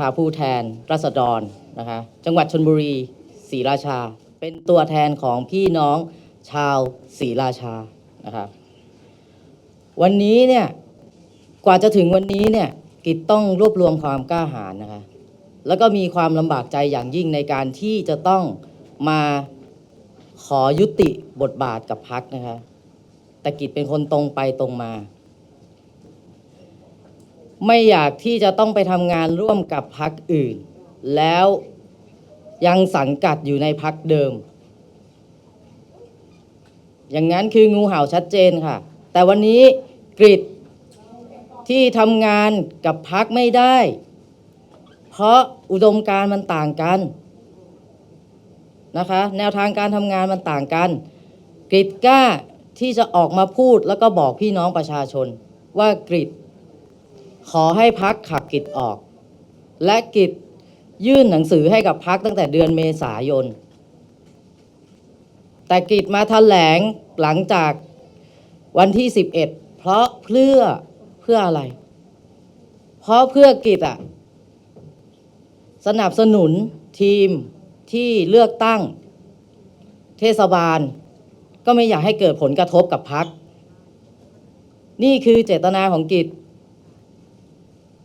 ภาผู้แทนรัษฎรนะคะจังหวัดชนบุรีศรีราชา เป็นตัวแทนของพี่น้องชาวศรีราชานะคะวันนี้เนี่ยกว่าจะถึงวันนี้เนี่ยกิจต้องรวบรวมความกล้าหาญนะคะแล้วก็มีความลำบากใจอย่างยิ่งในการที่จะต้องมาขอยุติบทบาทกับพักนะคะแต่กิจเป็นคนตรงไปตรงมา ไม่อยากที่จะต้องไปทำงานร่วมกับพักอื่น แล้วยังสังกัดอยู่ในพักเดิม อย่างนั้นคืองูเห่าชัดเจนค่ะ แต่วันนี้กริดที่ทำงานกับพักไม่ได้ เพราะอุดมการมันต่างกันนะคะ แนวทางการทำงานมันต่างกัน กริดกล้าที่จะออกมาพูดแล้วก็บอกพี่น้องประชาชนว่ากริด ขอให้พักขับกิจออก และกิจยื่นหนังสือให้กับพักตั้งแต่เดือนเมษายน แต่กิจมาแถลงหลังจากวันที่ 11 เพราะเพื่อเพื่ออะไร เพราะเพื่อกิจอะสนับสนุนทีมที่เลือกตั้ง เทศบาล ก็ไม่อยากให้เกิดผลกระทบกับพัก นี่คือเจตนาของกิจ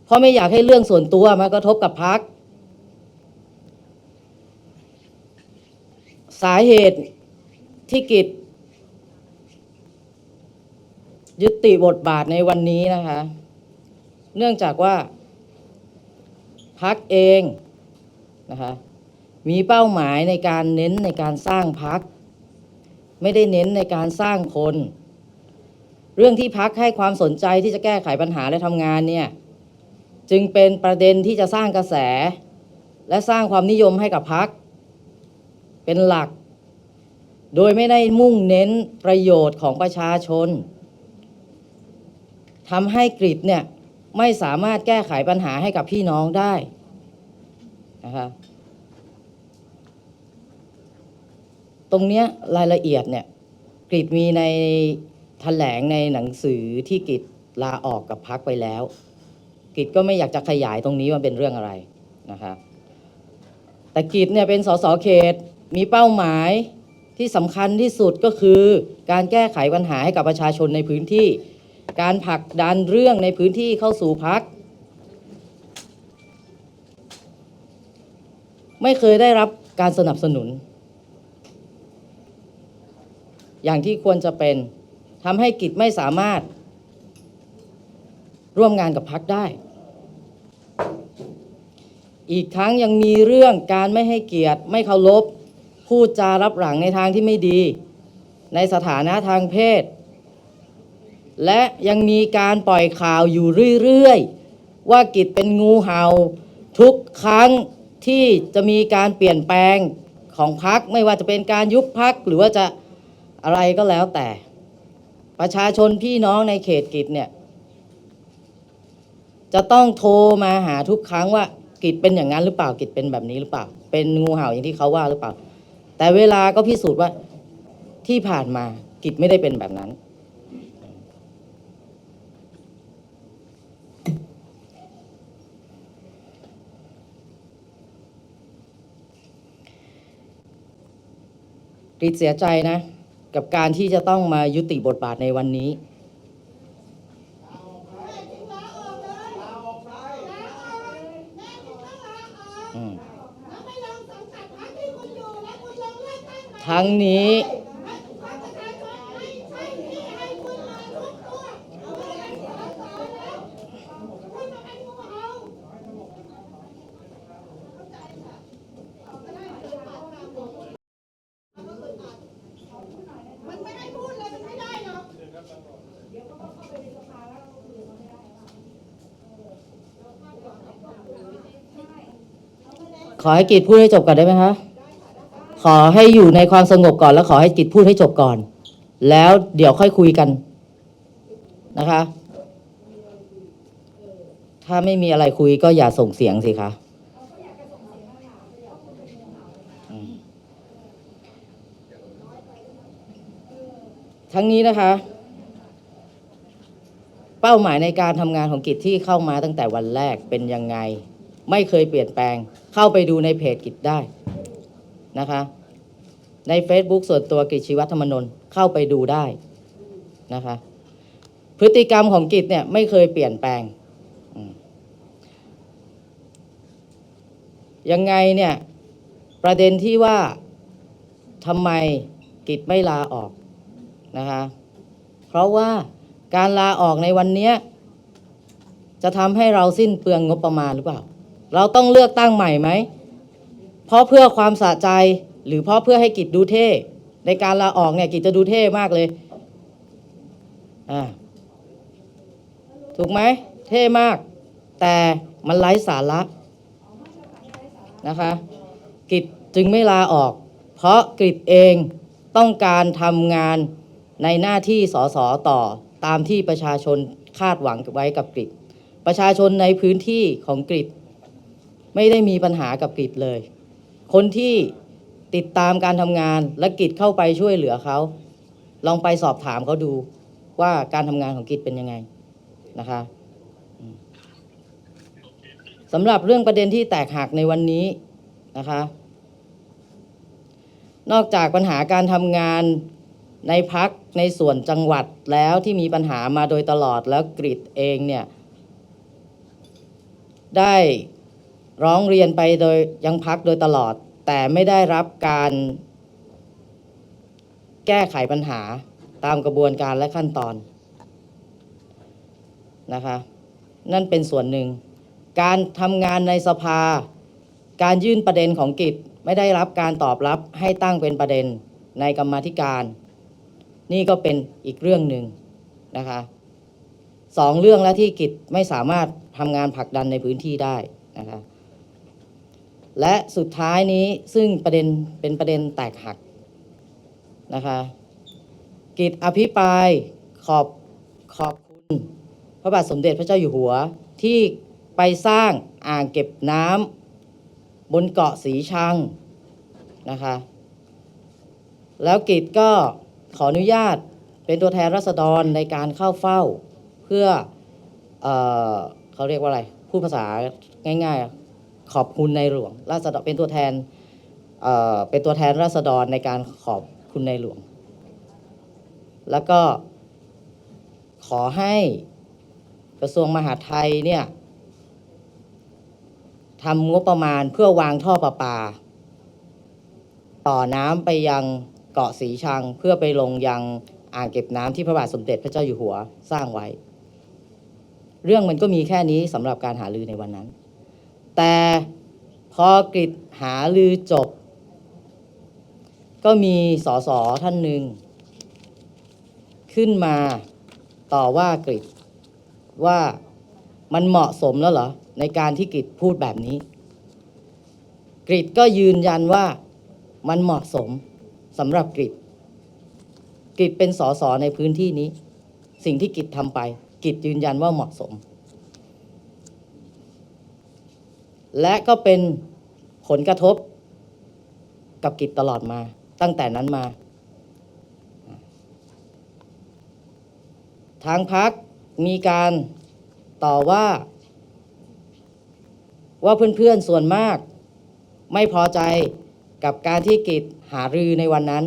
เพราะไม่อยากให้เรื่องส่วนตัวมากระทบกับพัก สาเหตุที่กิจ ยุติบทบาทในวันนี้นะคะ เนื่องจากว่าพักเองนะคะมีเป้าหมายในการเน้นในการสร้างพัก ไม่ได้เน้นในการสร้างคน เรื่องที่พักให้ความสนใจที่จะแก้ไขปัญหาและทำงานเนี่ย จึงเป็นประเด็นที่จะสร้างกระแส และสร้างความนิยมให้กับพัก เป็นหลัก โดยไม่ได้มุ่งเน้นประโยชน์ของประชาชนทำให้กริดเนี่ยไม่สามารถแก้ไขปัญหาให้กับพี่น้องได้นะคะตรงเนี้ยรายละเอียดเนี่ยกริดมีในแถลงในหนังสือที่กริดลาออกกับพักไปแล้ว กริดก็ไม่อยากจะขยายตรงนี้ว่าเป็นเรื่องอะไรนะคะแต่กริดเนี่ยเป็นสสเขตมีเป้าหมายที่สำคัญที่สุดก็คือการแก้ไขปัญหาให้กับประชาชนในพื้นที่ การผลักดันเรื่องในพื้นที่เข้าสู่พักไม่เคยได้รับการสนับสนุน อย่างที่ควรจะเป็นทำให้กิจไม่สามารถร่วมงานกับพักได้ อีกทั้งยังมีเรื่องการไม่ให้เกียรติ ไม่เคารพพูดจารับหลังในทางที่ไม่ดี ในสถานะทางเพศ และยังมีการปล่อยข่าวอยู่เรื่อยๆ ว่ากิจเป็นงูเห่า ทุกครั้งที่จะมีการเปลี่ยนแปลงของพักไม่ว่าจะเป็นการยุบพักหรือว่าจะอะไรก็แล้วแต่ ประชาชนพี่น้องในเขตกิจเนี่ย จะต้องโทรมาหาทุกครั้งว่า กิจเป็นอย่างนั้นหรือเปล่ากิจเป็นแบบนี้หรือเปล่า เป็นงูเห่าอย่างที่เขาว่าหรือเปล่า แต่เวลาก็พิสูจน์ว่าที่ผ่านมากิจไม่ได้เป็นแบบนั้นกรีดเสียใจนะ กับการที่จะต้องมายุติบทบาทในวันนี้ รั้งนี้ ขอให้กีดพูดให้จบกันได้ไหมคะ ขอให้อยู่ในความสงบก่อน แล้วขอให้กิจพูดให้จบก่อน แล้วเดี๋ยวค่อยคุยกันนะคะ ถ้าไม่มีอะไรคุยก็อย่าส่งเสียงสิคะทั้งนี้นะคะ เป้าหมายในการทำงานของกิจที่เข้ามาตั้งแต่วันแรกเป็นยังไง ไม่เคยเปลี่ยนแปลง เข้าไปดูในเพจกิจได้นะคะ ใน Facebook ส่วนตัวกิจชีวัฒรรมนนท์เข้าไปดูได้นะคะ พฤติกรรมของกิจเนี่ยไม่เคยเปลี่ยนแปลงยังไงเนี่ยประเด็นที่ว่าทำไมกิจไม่ลาออกนะคะเพราะว่าการลาออกในวันนี้จะทำให้เราสิ้นเปลืองงบประมาณหรือเปล่า เราต้องเลือกตั้งใหม่ไหม เพราะเพื่อความสะใจ หรือเพราะเพื่อให้กิจดูเท่ ในการลาออกเนี่ยกิจจะดูเท่มากเลยอ่าถูกไหมเท่มาก แต่มันไร้สาระนะคะกิจจึงไม่ลาออก เพราะกิจเองต้องการทำงานในหน้าที่สสต่อตามที่ประชาชนคาดหวังไว้กับกิจประชาชนในพื้นที่ของกิจไม่ได้มีปัญหากับกิจเลย คนที่ ติดตามการทำงานและกิจเข้าไปช่วยเหลือเขา ลองไปสอบถามเขาดูว่าการทำงานของกิจเป็นยังไงนะคะสำหรับเรื่องประเด็นที่แตกหักในวันนี้นะคะ นอกจากปัญหาการทำงานในพักในส่วนจังหวัดแล้วที่มีปัญหามาโดยตลอดแล้วกริดเองเนี่ย ได้ร้องเรียนไปโดยยังพักโดยตลอด แต่ไม่ได้รับการแก้ไขปัญหาตามกระบวนการและขั้นตอนนะคะนั่นเป็นส่วนหนึ่ง การทำงานในสภา การยื่นประเด็นของกิจไม่ได้รับการตอบรับให้ตั้งเป็นประเด็นในกรรมธิการ นี่ก็เป็นอีกเรื่องหนึ่งนะคะสองเรื่องแล้วที่กิจไม่สามารถทำงานผลักดันในพื้นที่ได้นะคะ และสุดท้ายนี้ซึ่งประเด็นเป็นประเด็นแตกหักนะคะกิจอภิปรายขอบขอบคุณ พระบาทสมเด็จพระเจ้าอยู่หัว ที่ไปสร้างอ่างเก็บน้ำบนเกาะสีชังนะคะแล้วกิจก็ขออนุญาตเป็นตัวแทนรัษฎรในการเข้าเฝ้า เพื่อเออเขาเรียกว่าอะไร พูดภาษาง่ายๆ ขอบคุณในหลวงราษฎรเป็นตัวแทนเเป็นตัวแทนรัษฎรในการขอบคุณในหลวง แล้วก็ขอให้กระทรวงมหาดไทยเนี่ยทำงบประมาณเพื่อวางท่อประปา ต่อน้ำไปยังเกาะสีชังเพื่อไปลงยังอ่างเก็บน้ำที่พระบาทสมเด็จพระเจ้าอยู่หัวสร้างไว้ เรื่องมันก็มีแค่นี้สำหรับการหาลือในวันนั้น แต่พอกฤษหาลือจบ ก็มีสสท่านหนึ่ง ขึ้นมาต่อว่ากฤษว่ามันเหมาะสมแล้วเหรอ ในการที่กฤษพูดแบบนี้ กฤษก็ยืนยันว่ามันเหมาะสมสำหรับกฤษกฤษเป็นสสในพื้นที่นี้ สิ่งที่กฤษทำไปกฤษยืนยันว่าเหมาะสม และก็เป็นผลกระทบกับกิจตลอดมาตั้งแต่นั้นมา ทางพักมีการต่อว่า ว่าเพื่อนๆส่วนมาก ไม่พอใจกับการที่กิจหารือในวันนั้น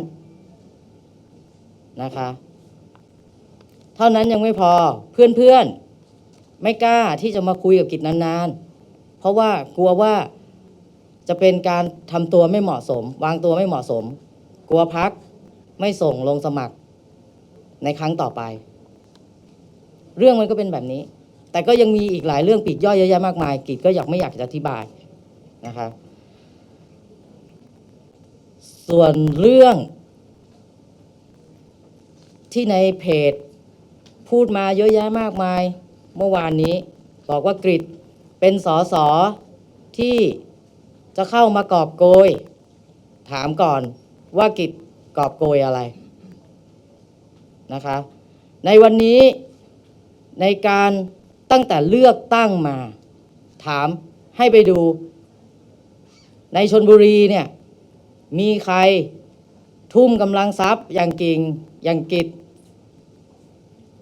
นะคะ เท่านั้นยังไม่พอเพื่อนๆ ไม่กล้าที่จะมาคุยกับกิจนานๆ เพราะว่ากลัวว่าจะเป็นการทำตัวไม่เหมาะสม วางตัวไม่เหมาะสม กลัวพักไม่ส่งลงสมัครในครั้งต่อไป เรื่องมันก็เป็นแบบนี้ แต่ก็ยังมีอีกหลายเรื่องปีกย่อยเยอะแยะมากมายกิจก็อยากไม่อยากจะอธิบายนะคะส่วนเรื่องที่ในเพจพูดมาเยอะแยะมากมาย เมื่อวานนี้บอกว่ากริด เป็นสอสอที่จะเข้ามากอบโกย ถามก่อนว่ากิจกอบโกยอะไรนะคะในวันนี้ในการตั้งแต่เลือกตั้งมา ถามให้ไปดู ในชนบุรีเนี่ยมีใครทุ่มกำลังทรัพย์อย่างกิ่งอย่างกิจ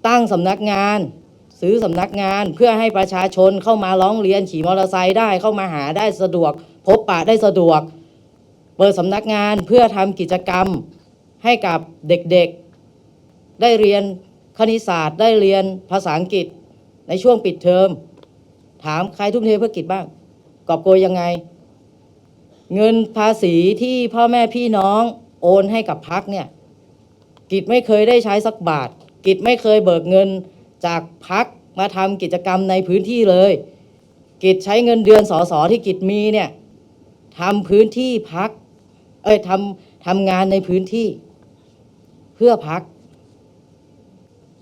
ตั้งสำนักงาน ซื้อสำนักงานเพื่อให้ประชาชนเข้ามาร้องเรียนขี่มอเตอร์ไซค์ได้เข้ามาหาได้สะดวก พบปะได้สะดวก เปิดสำนักงานเพื่อทำกิจกรรมให้กับเด็กๆ ได้เรียนคณิตศาสตร์ ได้เรียนภาษาอังกฤษในช่วงปิดเทอม ถามใครทุ่มเทเพื่อกิจบ้าง กอบโกยยังไง เงินภาษีที่พ่อแม่พี่น้องโอนให้กับพักเนี่ยกิจไม่เคยได้ใช้สักบาท กิจไม่เคยเบิกเงิน จากพักมาทำกิจกรรมในพื้นที่เลย กิจใช้เงินเดือนสอสอที่กิจมีเนี่ยทำพื้นที่พัก เอ้ยทำทำงานในพื้นที่ เพื่อพัก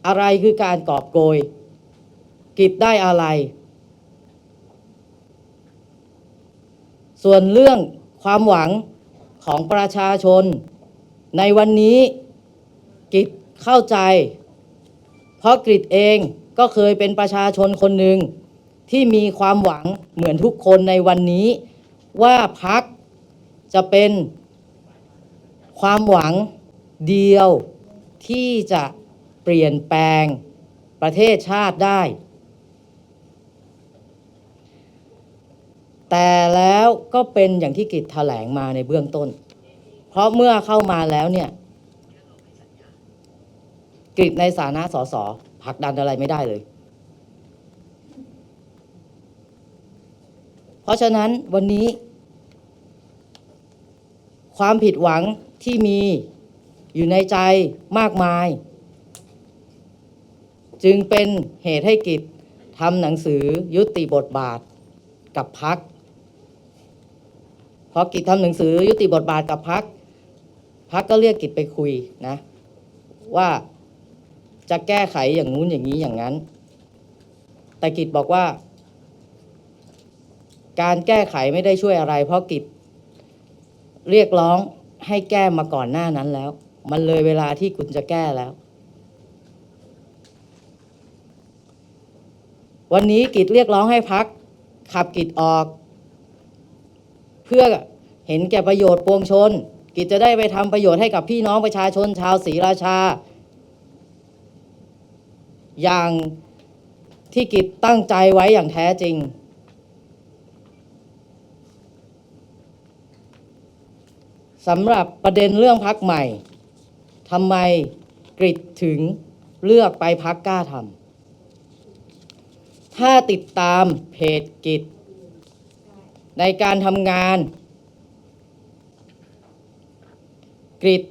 อะไรคือการกอบโกย กิจได้อะไร ส่วนเรื่องความหวังของประชาชน ในวันนี้กิจเข้าใจ ราะกริดเองก็เคยเป็นประชาชนคนหนึ่งที่มีความหวังเหมือนทุกคนในวันนี้ ว่าพักจะเป็นความหวังเดียวที่จะเปลี่ยนแปลงประเทศชาติได้ แต่แล้วก็เป็นอย่างที่กิจแถลงมาในเบื้องต้น เพราะเมื่อเข้ามาแล้วเนี่ย กฤษในสานะสสผลักดันอะไรไม่ได้เลย เพราะฉะนั้นวันนี้ ความผิดหวังที่มีอยู่ในใจมากมาย จึงเป็นเหตุให้กิจทำหนังสือยุติบทบาทกับพักพอกิจทำหนังสือยุติบทบาทกับพักพักก็เรียกกิจไปคุยนะ ว่า จะแก้ไขอย่างงู้นอย่างนี้อย่างนั้น แต่กิจบอกว่า การแก้ไขไม่ได้ช่วยอะไร เพราะกิจเรียกร้องให้แก้มาก่อนหน้านั้นแล้ว มันเลยเวลาที่คุณจะแก้แล้ว วันนี้กิจเรียกร้องให้พัก ขับกิจออก เพื่อเห็นแก่ประโยชน์ปวงชน กิจจะได้ไปทำประโยชน์ให้กับพี่น้องประชาชนชาวศรีราชา อย่างที่กิจตั้งใจไว้อย่างแท้จริง สำหรับประเด็นเรื่องพักใหม่ทำไมกริดถึงเลือกไปพักกล้าทำถ้าติดตามเพจกิจ ในการทำงานกริด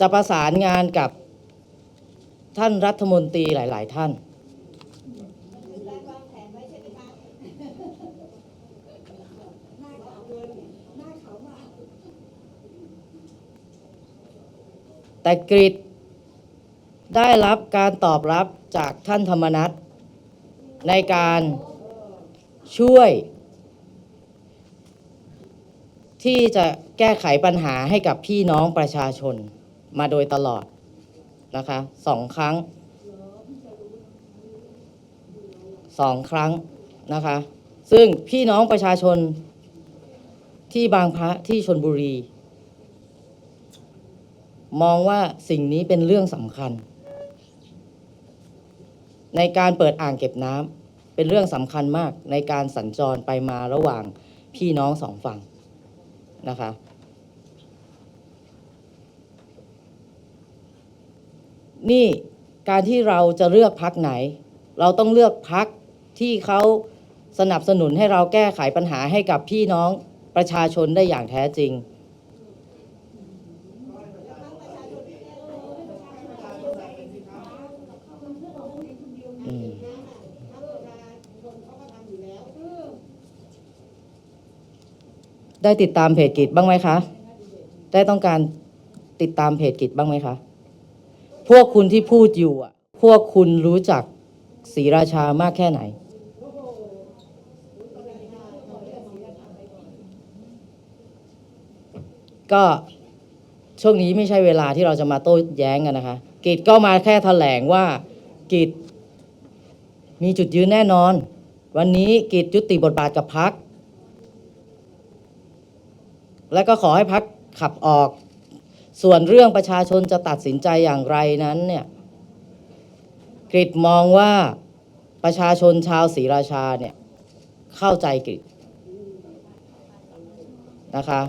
จะประสานงานกับ ท่านรัฐมนตรีหลาย ๆ ท่าน แต่กริดได้รับการตอบรับจากท่านธรรมนัฐในการช่วยที่จะแก้ไขปัญหาให้กับพี่น้องประชาชนมาโดยตลอด นะคะสองครั้งสองครั้งนะคะ ซึ่งพี่น้องประชาชนที่บางพระที่ชนบุรี มองว่าสิ่งนี้เป็นเรื่องสำคัญ ในการเปิดอ่างเก็บน้ำเป็นเรื่องสำคัญมากในการสัญจรไปมาระหว่างพี่น้องสองฝั่งนะคะ นี่การที่เราจะเลือกพักไหน เราต้องเลือกพักที่เขาสนับสนุนให้เราแก้ไขปัญหาให้กับพี่น้องประชาชนได้อย่างแท้จริง ได้ติดตามเพจกิจบ้างไหมคะ ได้ต้องการติดตามเพจกิจบ้างไหมคะ พวกคุณที่พูดอยู่อะ พวกคุณรู้จักศรีราชามากแค่ไหน ก็ช่วงนี้ไม่ใช่เวลาที่เราจะมาโต้แย้งกันนะคะ กิจก็มาแค่แถลงว่ากิจมีจุดยืนแน่นอน วันนี้กิจยุติบทบาทกับพัก และก็ขอให้พักขับออก ส่วนเรื่องประชาชนจะตัดสินใจอย่างไรนั้นเนี่ยกริดมองว่าประชาชนชาวศรีราชาเนี่ยเข้าใจกฤษนะคะ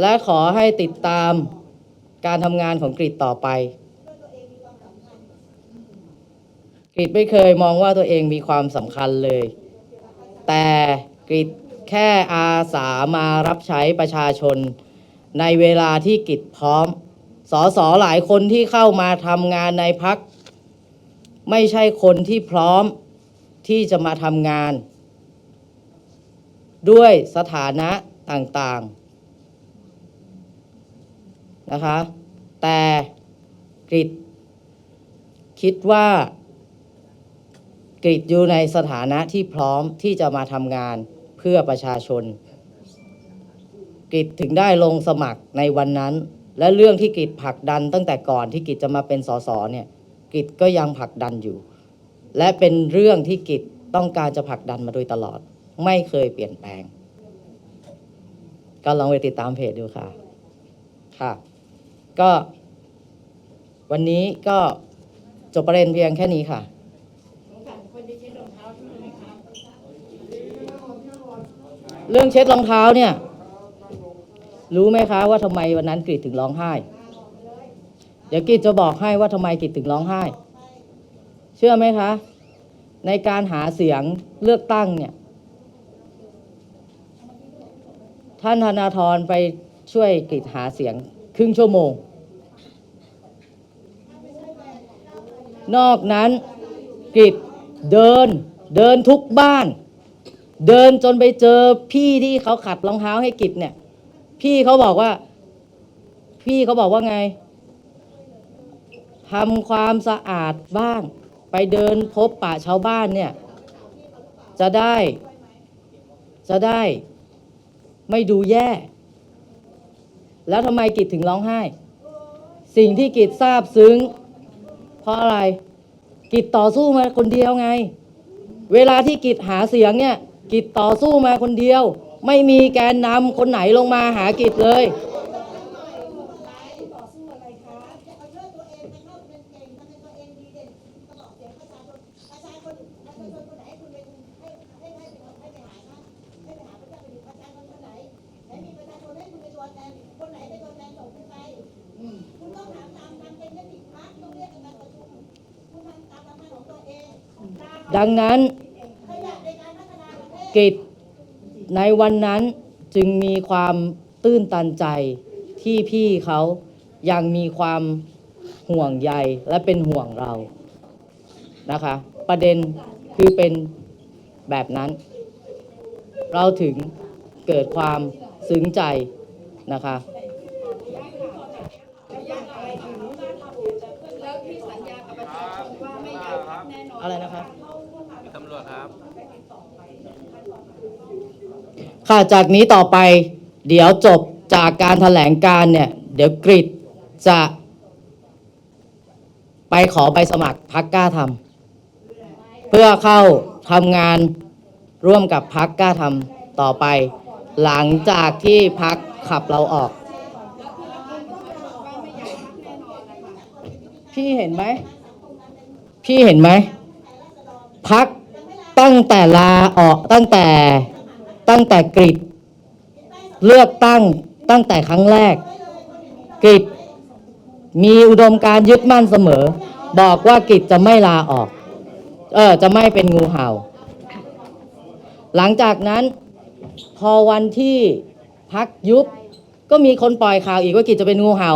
และขอให้ติดตามการทำงานของกฤษต่อไปกฤษไม่เคยมองว่าตัวเองมีความสำคัญเลย แต่กฤษแค่อาสามารับใช้ประชาชน ในเวลาที่กฤษพร้อมสอสอหลายคนที่เข้ามาทำงานในพัก ไม่ใช่คนที่พร้อมที่จะมาทำงาน ด้วยสถานะต่างๆนะคะ แต่กฤษคิดว่ากฤษอยู่ในสถานะที่พร้อมที่จะมาทำงานเพื่อประชาชน กฤษถึงได้ลงสมัครในวันนั้น และเรื่องที่กฤษผลักดันตั้งแต่ก่อนที่กฤษจะมาเป็นสสเนี่ยกฤษก็ยังผลักดันอยู่ และเป็นเรื่องที่กฤษต้องการจะผลักดันมาโดยตลอด ไม่เคยเปลี่ยนแปลง ก็ลองไปติดตามเพจดูค่ะค่ะ ก็วันนี้ก็จบประเด็นเพียงแค่นี้ค่ะเรื่องเช็ดรองเท้าเนี่ย รู้ไหมคะว่าทำไมวันนั้นกรีดถึงร้องไห้ เดี๋ยวกรีดจะบอกให้ว่าทำไมกรีดถึงร้องไห้ เชื่อไหมคะ ในการหาเสียงเลือกตั้งเนี่ย ท่านธนาธรไปช่วยกรีดหาเสียงครึ่งชั่วโมง นอกนั้นกริดเดินเดินทุกบ้าน เดินจนไปเจอพี่ที่เขาขัดรองเท้าให้กิจเนี่ย พี่เขาบอกว่า พี่เขาบอกว่าไงทำความสะอาดบ้านไปเดินพบป่าชาวบ้านเนี่ย จะได้ จะได้ ไม่ดูแย่ แล้วทำไมกิจถึงร้องไห้ สิ่งที่กิจทราบซึ้ง เพราะอะไร กิจต่อสู้มาคนเดียวไง เวลาที่กิจหาเสียงเนี่ย กิจต่อสู้มาคนเดียว ไม่มีแกนนำคนไหนลงมาหากิจเลย ดังนั้นกิจ ในวันนั้นจึงมีความตื้นตันใจที่พี่เขายังมีความห่วงใยและเป็นห่วงเรานะคะ ประเด็นคือเป็นแบบนั้น เราถึงเกิดความซึ้งใจนะคะอะไรนะคะ ตำรวจครับ ค่ะจากนี้ต่อไปเดี๋ยวจบจากการแถลงการเนี่ย เดี๋ยวกริดจะไปขอใบสมัครพักกล้าทำเพื่อเข้าทำงานร่วมกับพักกล้าทำต่อไป หลังจากที่พักขับเราออก พี่เห็นไหม พี่เห็นไหมพักตั้งแต่ลาออกตั้งแต่ ตั้งแต่กริดเลือกตั้งตั้งแต่ครั้งแรกกริดมีอุดมการยึดมั่นเสมอ บอกว่ากริดจะไม่ลาออก เออ จะไม่เป็นงูเห่า หลังจากนั้น พอวันที่พักยุบ ก็มีคนปล่อยข่าวอีกว่ากิจจะเป็นงูเห่า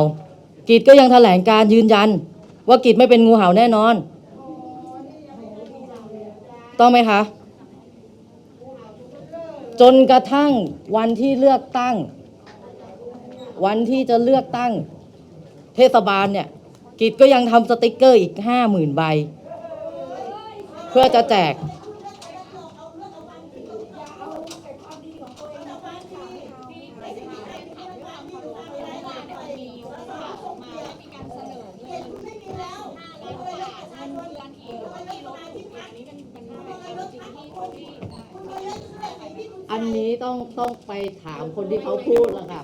กิจก็ยังแถลงการยืนยัน ว่ากิจไม่เป็นงูเห่าแน่นอน ต้องไหมคะ จนกระทั่งวันที่เลือกตั้ง วันที่จะเลือกตั้ง เทศบาลเนี่ยกิจก็ยังทำสติกเกอร์อีกห้าหมื่นใบ เพื่อจะแจก ต้องต้องไปถามคนที่เขาพูดแล้วค่ะ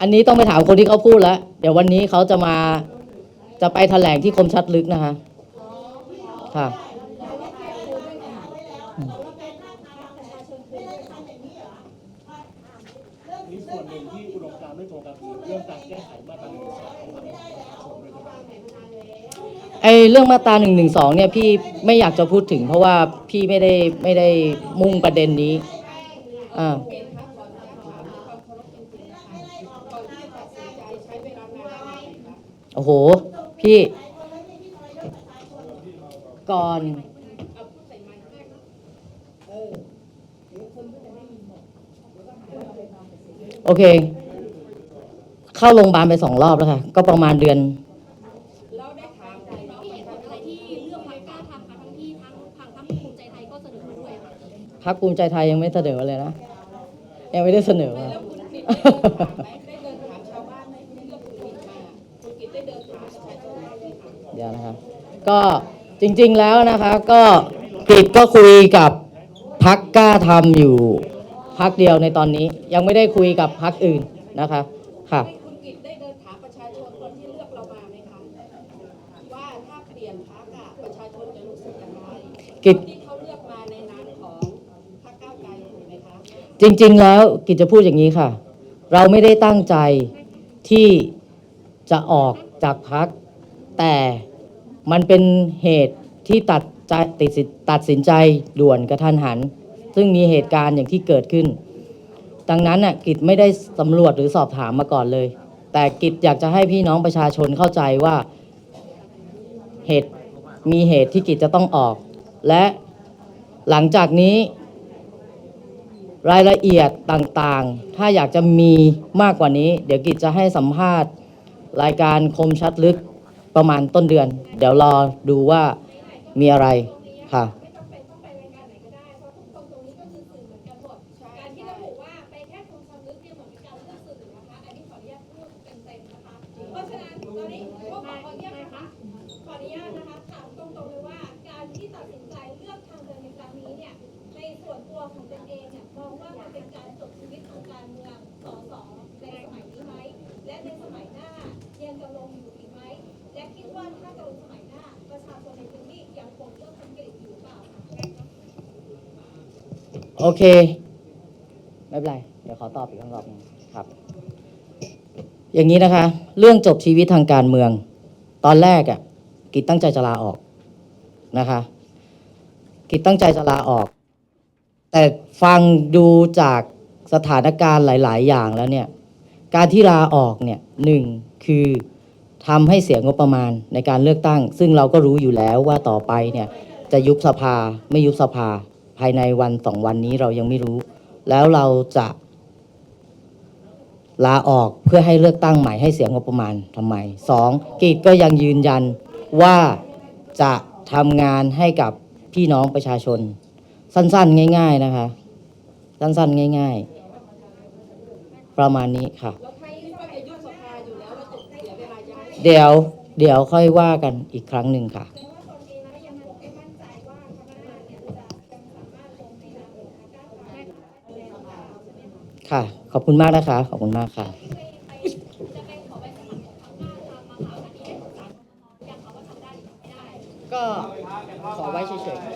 อันนี้ต้องไปถามคนที่เขาพูดแล้ว เดี๋ยววันนี้เขาจะมาจะไปแถลงที่คมชัดลึกนะคะ ค่ะ นี่ส่วนหนึ่งที่อุดมการณ์ไม่ตรงกันคือเรื่องการแก้ไขมาตราหนึ่งสองของประชาชนโดยเฉพาะไอเรื่องมาตราหนึ่งหนึ่งสองเนี่ยพี่ไม่อยากจะพูดถึงเพราะว่าพี่ไม่ได้ไม่ได้มุ่งประเด็นนี้ อ่าโอ้โห พี่ ก่อน โอเค เข้าโรงพยาบาลไปสองรอบแล้วค่ะ ก็ประมาณเดือนที่เหตุผลอะไรที่เลือกพรรคกล้าทำคะ ทั้งที่ทั้งทางทั้งภูมิใจไทยก็เสนอมาด้วยค่ะพักภูมิใจไทยยังไม่เสนอเลยนะยังไม่ได้เสนอมาเดี๋ยวนะคะก็จริงๆแล้วนะคะก็กิจก็คุยกับพักกล้าทำอยู่พักเดียวในตอนนี้ ยังไม่ได้คุยกับพักอื่นนะคะค่ะคุณกิตได้เดินถามประชาชนคนที่เลือกเรามาไหมคะว่าถ้าเปลี่ยนพรรคอะประชาชนจะรู้สึกยังไงกิจ ที่ จริงๆ แล้วกิจจะพูดอย่างนี้ค่ะ เราไม่ได้ตั้งใจที่จะออกจากพัก แต่มันเป็นเหตุที่ตัดใจติดตัดสินใจด่วนกระทันหัน ซึ่งมีเหตุการณ์อย่างที่เกิดขึ้น ดังนั้นน่ะกิจไม่ได้สำรวจหรือสอบถามมาก่อนเลย แต่กิจอยากจะให้พี่น้องประชาชนเข้าใจว่าเหตุมีเหตุที่กิจจะต้องออก และหลังจากนี้ รายละเอียดต่างๆ ถ้าอยากจะมีมากกว่านี้ เดี๋ยวกิจจะให้สัมภาษณ์รายการคมชัดลึกประมาณต้นเดือน เดี๋ยวรอดูว่ามีอะไรค่ะ โอเค ไม่เป็นไร เดี๋ยวขอตอบอีกครั้งรอบหนึงครับ อย่างนี้นะคะ เรื่องจบชีวิตทางการเมือง ตอนแรกอะ่ะ กิจตั้งใจจะลาออกนะคะ กิจตั้งใจจะลาออก แต่ฟังดูจากสถานการณ์หลาย ๆ อย่างแล้วเนี่ย การที่ลาออกเนี่ยหนึ่งคือทำให้เสียงบประมาณในการเลือกตั้ง ซึ่งเราก็รู้อยู่แล้วว่าต่อไปเนี่ยจะยุบสภาไม่ยุบสภา ภายในวันสองวันนี้เรายังไม่รู้ แล้วเราจะลาออกเพื่อให้เลือกตั้งใหม่ให้เสียงบประมาณทำไมสองกีดก็ยังยืนยันว่าจะทำงานให้กับพี่น้องประชาชน สั้น ๆ ง่าย ๆ นะคะ สั้น ๆ ง่าย ๆ ประมาณนี้ค่ะ เดี๋ยว เดี๋ยวค่อยว่ากันอีกครั้งหนึ่งค่ะ ค่ะ ขอบคุณมากนะคะ ขอบคุณมากค่ะ ก็ขอไว้เฉยๆ